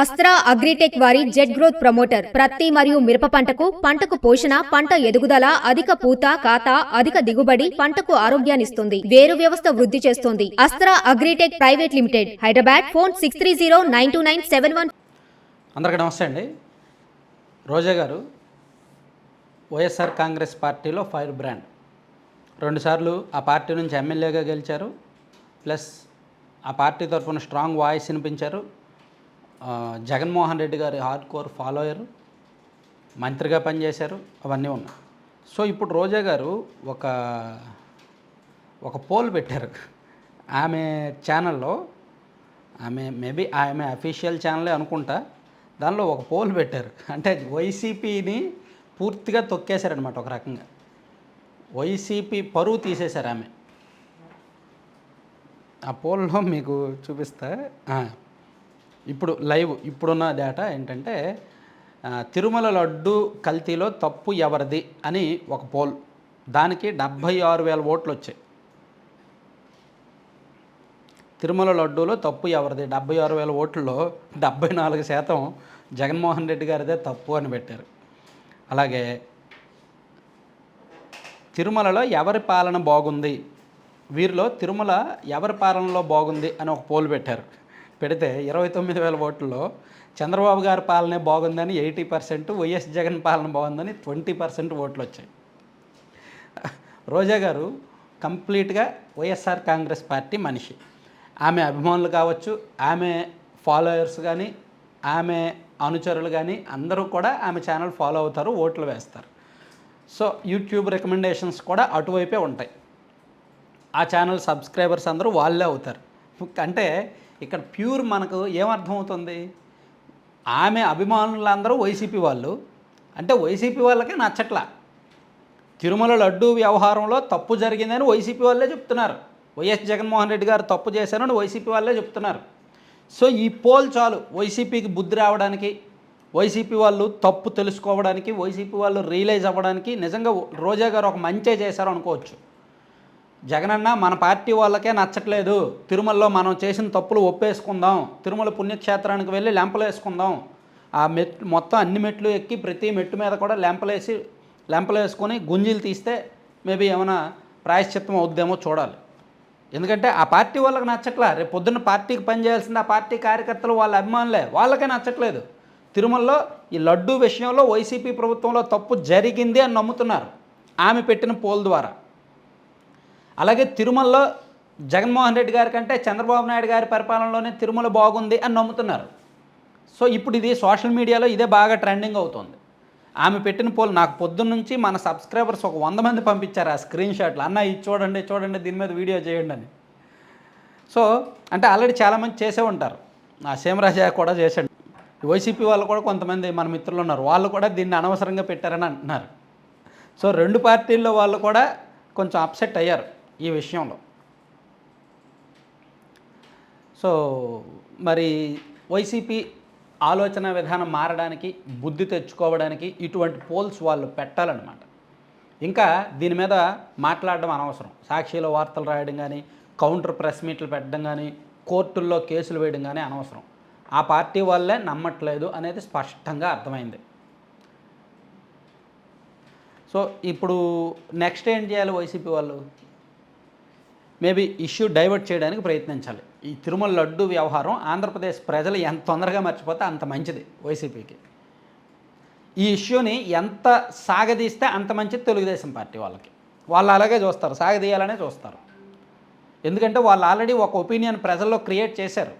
Astra agritech వారి jet growth promoter. ప్రత్తి మరియు మిరప పంటకు పంటకు పోషణ పంట ఎదుగుదల అధిక పూత కాత అధిక దిగుబడి పంటకు ఆరోగ్యాన్నిస్తుంది. వేరు వ్యవస్థ వృద్ధి చేస్తుంది. Astra Agritech private limited. Hyderabad phone six three zero nine two nine seven one. అందరికీ నమస్తే అండి. రోజా గారు వైఎస్ఆర్ కాంగ్రెస్ పార్టీలో ఫైర్ బ్రాండ్. రెండుసార్లు ఆ పార్టీ నుంచి ఎమ్మెల్యేగా గెలిచారు. ప్లస్ ఆ పార్టీ తరఫున స్ట్రాంగ్ వాయిస్ వినిపించారు. జగన్మోహన్ రెడ్డి గారి హార్డ్ కోర్ ఫాలోయర్ మంత్రిగా పనిచేశారు అవన్నీ ఉన్నాయి. సో ఇప్పుడు రోజా గారు ఒక ఒక పోల్ పెట్టారు. ఆమె ఛానల్లో ఆమె మేబీ ఆమె అఫీషియల్ ఛానలే అనుకుంటా దానిలో ఒక పోల్ పెట్టారు. అంటే వైసీపీని పూర్తిగా తొక్కేశారనమాట ఒక రకంగా. వైసీపీ పరువు తీసేశారు ఆమె. ఆ పోల్లో మీకు చూపిస్తా. ఇప్పుడు లైవ్ ఇప్పుడున్న డేటా ఏంటంటే తిరుమల లడ్డు కల్తీలో తప్పు ఎవరిది అని ఒక పోల్. దానికి డెబ్భై ఆరు వేల ఓట్లు వచ్చాయి. తిరుమల లడ్డూలో తప్పు ఎవరిది? డెబ్బై ఆరు వేల ఓట్లలో డెబ్బై నాలుగు శాతం జగన్మోహన్ రెడ్డి గారిదే తప్పు అని పెట్టారు. అలాగే తిరుమలలో ఎవరి పాలన బాగుంది? వీరిలో తిరుమల ఎవరి పాలనలో బాగుంది అని ఒక పోల్ పెట్టారు. పెడితే ఇరవై తొమ్మిది వేల ఓట్లలో చంద్రబాబు గారి పాలనే బాగుందని ఎయిటీ పర్సెంట్ వైఎస్ జగన్ పాలన బాగుందని ట్వంటీ పర్సెంట్ ఓట్లు వచ్చాయి. రోజా గారు కంప్లీట్గా వైఎస్ఆర్ కాంగ్రెస్ పార్టీ మనిషి. ఆమె అభిమానులు కావచ్చు ఆమె ఫాలోయర్స్ కానీ ఆమె అనుచరులు కానీ అందరూ కూడా ఆమె ఛానల్ ఫాలో అవుతారు ఓట్లు వేస్తారు. సో యూట్యూబ్ రికమెండేషన్స్ కూడా అటువైపే ఉంటాయి. ఆ ఛానల్ సబ్స్క్రైబర్స్ అందరూ వాళ్ళే అవుతారు. అంటే ఇక్కడ ప్యూర్ మనకు ఏమర్థమవుతుంది? ఆమె అభిమానులందరూ వైసీపీ వాళ్ళు. అంటే వైసీపీ వాళ్ళకే నచ్చట్ల. తిరుమల లడ్డూ వ్యవహారంలో తప్పు జరిగిందని వైసీపీ వాళ్ళే చెప్తున్నారు. వైఎస్ జగన్మోహన్ రెడ్డి గారు తప్పు చేశారని వైసీపీ వాళ్ళే చెప్తున్నారు. సో ఈ పోల్ చాలు వైసీపీకి బుద్ధి రావడానికి వైసీపీ వాళ్ళు తప్పు తెలుసుకోవడానికి వైసీపీ వాళ్ళు రియలైజ్ అవ్వడానికి నిజంగా రోజా గారు ఒక మంచే చేశారు అనుకోవచ్చు జగనన్న మన పార్టీ వాళ్ళకే నచ్చట్లేదు. తిరుమలలో మనం చేసిన తప్పులు ఒప్పేసుకుందాం. తిరుమల పుణ్యక్షేత్రానికి వెళ్ళి లెంపలు వేసుకుందాం. ఆ మెట్ మొత్తం అన్ని మెట్లు ఎక్కి ప్రతి మెట్టు మీద కూడా లెంపలేసి లెంపలు వేసుకొని గుంజీలు తీస్తే మేబీ ఏమైనా ప్రాయశ్చిత్తం అవుద్దేమో చూడాలి. ఎందుకంటే ఆ పార్టీ వాళ్ళకి నచ్చట్లా. రేపు పొద్దున్న పార్టీకి పనిచేయాల్సింది ఆ పార్టీ కార్యకర్తలు వాళ్ళ అభిమానులే. వాళ్ళకే నచ్చట్లేదు. తిరుమలలో ఈ లడ్డూ విషయంలో వైసీపీ ప్రభుత్వంలో తప్పు జరిగింది అని నమ్ముతున్నారు. ఆమె పెట్టిన పోల్ ద్వారా. అలాగే తిరుమలలో జగన్మోహన్ రెడ్డి గారి కంటే చంద్రబాబు నాయుడు గారి పరిపాలనలోనే తిరుమల బాగుంది అని నమ్ముతున్నారు. సో ఇప్పుడు ఇది సోషల్ మీడియాలో ఇదే బాగా ట్రెండింగ్ అవుతుంది. ఆమె పెట్టిన పోల్ నాకు పొద్దున్న నుంచి మన సబ్స్క్రైబర్స్ ఒక వంద మంది పంపించారు ఆ స్క్రీన్ షాట్లు. అన్న ఇది చూడండి చూడండి దీని మీద వీడియో చేయండి అని. సో అంటే ఆల్రెడీ చాలామంది చేసే ఉంటారు. ఆ సేమరాజా కూడా చేశాడు. వైసీపీ వాళ్ళు కూడా కొంతమంది మన మిత్రులు ఉన్నారు. వాళ్ళు కూడా దీన్ని అనవసరంగా పెట్టారని అంటున్నారు. సో రెండు పార్టీల్లో వాళ్ళు కూడా కొంచెం అప్సెట్ అయ్యారు. ఈ విషయంలో. సో మరి వైసీపీ ఆలోచన విధానం మారడానికి బుద్ధి తెచ్చుకోవడానికి ఇటువంటి పోల్స్ వాళ్ళు పెట్టాలన్నమాట. ఇంకా దీని మీద మాట్లాడడం అనవసరం. సాక్షిలో వార్తలు రాయడం కానీ కౌంటర్ ప్రెస్ మీట్లు పెట్టడం కానీ కోర్టుల్లో కేసులు వేయడం కానీ అనవసరం. ఆ పార్టీ వాళ్ళే నమ్మట్లేదు అనేది స్పష్టంగా అర్థమైంది. సో ఇప్పుడు నెక్స్ట్ ఏం చేయాలి వైసీపీ వాళ్ళు? మేబీ ఇష్యూ డైవర్ట్ చేయడానికి ప్రయత్నించాలి. ఈ తిరుమల లడ్డు వ్యవహారం ఆంధ్రప్రదేశ్ ప్రజలు ఎంత తొందరగా మర్చిపోతే అంత మంచిది వైసీపీకి. ఈ ఇష్యూని ఎంత సాగదీస్తే అంత మంచిది తెలుగుదేశం పార్టీ వాళ్ళకి. వాళ్ళు అలాగే చూస్తారు సాగదీయాలనే చూస్తారు. ఎందుకంటే వాళ్ళు ఆల్రెడీ ఒక ఒపీనియన్ ప్రజల్లో క్రియేట్ చేశారు.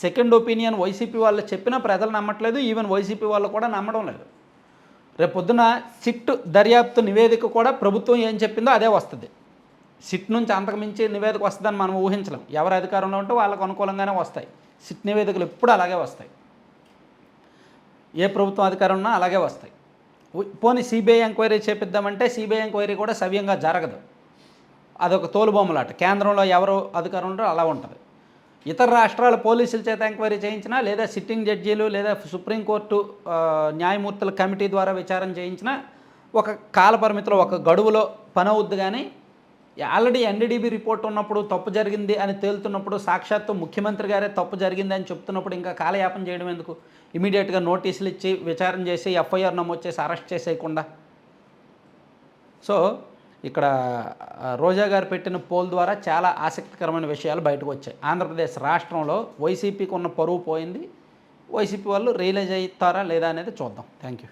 సెకండ్ ఒపీనియన్ వైసీపీ వాళ్ళు చెప్పినా ప్రజలు నమ్మట్లేదు ఈవెన్ వైసీపీ వాళ్ళు కూడా నమ్మడం లేదు. రేపు పొద్దున సిట్ దర్యాప్తు నివేదిక కూడా ప్రభుత్వం ఏం చెప్పిందో అదే వస్తుంది. సిట్ నుంచి అంతకుమించి నివేదిక వస్తుందని మనం ఊహించలేం. ఎవరు అధికారంలో ఉంటే వాళ్ళకు అనుకూలంగానే వస్తాయి. సిట్ నివేదికలు ఎప్పుడు అలాగే వస్తాయి. ఏ ప్రభుత్వం అధికారం ఉన్నా అలాగే వస్తాయి. పోనీ సిబిఐ ఎంక్వైరీ చేపిద్దామంటే సిబిఐ ఎంక్వైరీ కూడా సవ్యంగా జరగదు. అదొక తోలుబొమ్మలాట. కేంద్రంలో ఎవరు అధికారం ఉంటారో అలా ఉంటుంది. ఇతర రాష్ట్రాల పోలీసుల చేత ఎంక్వైరీ చేయించినా లేదా సిట్టింగ్ జడ్జీలు లేదా సుప్రీంకోర్టు న్యాయమూర్తుల కమిటీ ద్వారా విచారణ చేయించినా ఒక కాలపరిమితిలో ఒక గడువులో పని అవుద్ది కానీ ఆల్రెడీ ఎన్డీడీబీ రిపోర్ట్ ఉన్నప్పుడు తప్పు జరిగింది అని తేలుతున్నప్పుడు సాక్షాత్తు ముఖ్యమంత్రి గారే తప్పు జరిగింది అని చెప్తున్నప్పుడు ఇంకా కాలయాపన చేయడం ఎందుకు? ఇమీడియట్గా నోటీసులు ఇచ్చి విచారణ చేసి ఎఫ్ఐఆర్ నమోదు చేసి అరెస్ట్ చేసేయకుండా. సో ఇక్కడ రోజా గారు పెట్టిన పోల్ ద్వారా చాలా ఆసక్తికరమైన విషయాలు బయటకు వచ్చాయి. ఆంధ్రప్రదేశ్ రాష్ట్రంలో వైసీపీకి ఉన్న పరువు పోయింది. వైసీపీ వాళ్ళు రియలైజ్ అవుతారా లేదా అనేది చూద్దాం. Thank you